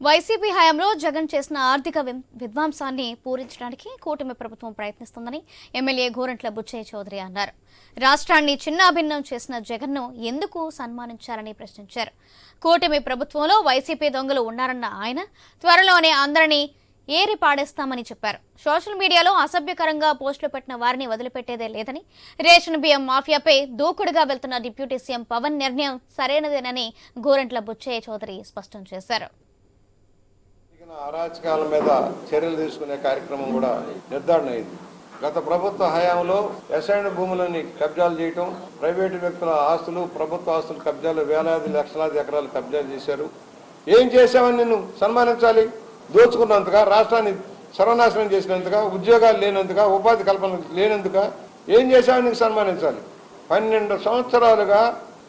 YCP హయాంలో జగన్ చేసిన ఆర్థిక విధ్వంసాన్ని పూరించడానికి కూటమి ప్రభుత్వం ప్రయత్నిస్తుందని ఎమ్మెల్యే గోరంట్ల బుచ్చయ్య చౌదరి అన్నారు. రాష్ట్రాన్ని చిన్నాభిన్నం చేసిన జగన్ను ఎందుకు సన్మానించాలని ప్రశ్నించారు. కూటమి ప్రభుత్వంలో వైసీపీ దొంగలు ఉన్నారన్న ఆయన త్వరలోనే అందరినీ ఏరి పాడేస్తామని చెప్పారు. సోషల్ మీడియాలో అసభ్యకరంగా పోస్టులు పెట్టిన వారిని వదిలిపెట్టేదే లేదని రేషన్ బియ్యం మాఫియాపై దూకుడుగా వెళ్తున్న డిప్యూటీ సీఎం పవన్ నిర్ణయం సరైనదేనని గోరంట్ల బుచ్చయ్య చౌదరి స్పష్టం చేశారు. అరాచకాల మీద చర్యలు తీసుకునే కార్యక్రమం కూడా నిర్ధారణ అయింది. గత ప్రభుత్వ హయాంలో ఎసైన్ భూములని కబ్జాలు చేయటం ప్రైవేటు వ్యక్తుల ఆస్తులు ప్రభుత్వ ఆస్తులు కబ్జాలు వేలాది లక్షలాది ఎకరాలు కబ్జాలు చేశారు. ఏం చేశామని నిన్ను సన్మానించాలి? దోచుకున్నంతగా రాష్ట్రాన్ని సర్వనాశనం చేసినందుగా ఉద్యోగాలు లేనందుగా ఉపాధి కల్పన లేనందుగా ఏం చేశామని నీకు సన్మానించాలి? పన్నెండు సంవత్సరాలుగా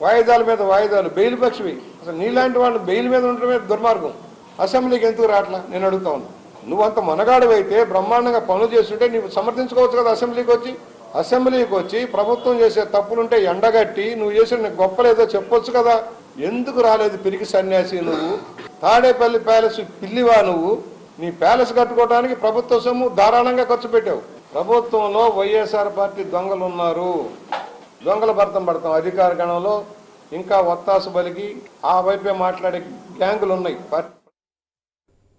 వాయిదాల మీద వాయిదాలు బెయిల్ పక్షివి. అసలు నీలాంటి వాళ్ళు బెయిల్ మీద ఉండటమే దుర్మార్గం. అసెంబ్లీకి ఎందుకు రావట్లా నేను అడుగుతా ఉన్నా. నువ్వు అంత మనగాడవైతే బ్రహ్మాండంగా పనులు చేస్తుంటే నీవు సమర్థించుకోవచ్చు కదా అసెంబ్లీకి వచ్చి? అసెంబ్లీకి వచ్చి ప్రభుత్వం చేసే తప్పులుంటే ఎండగట్టి నువ్వు చేసిన గొప్పలేదో చెప్పొచ్చు కదా? ఎందుకు రాలేదు పిరికి సన్యాసి నువ్వు? తాడేపల్లి ప్యాలెస్ పిల్లివా నువ్వు? నీ ప్యాలెస్ కట్టుకోవడానికి ప్రభుత్వ సొమ్ము ధారాళంగా ఖర్చు పెట్టావు. ప్రభుత్వంలో వైఎస్ఆర్ పార్టీ దొంగలు ఉన్నారు దొంగల భర్తం పడతాం. అధికార గణంలో ఇంకా ఒత్తాసు బలికి ఆ వైపే మాట్లాడే గ్యాంగులు ఉన్నాయి పార్టీ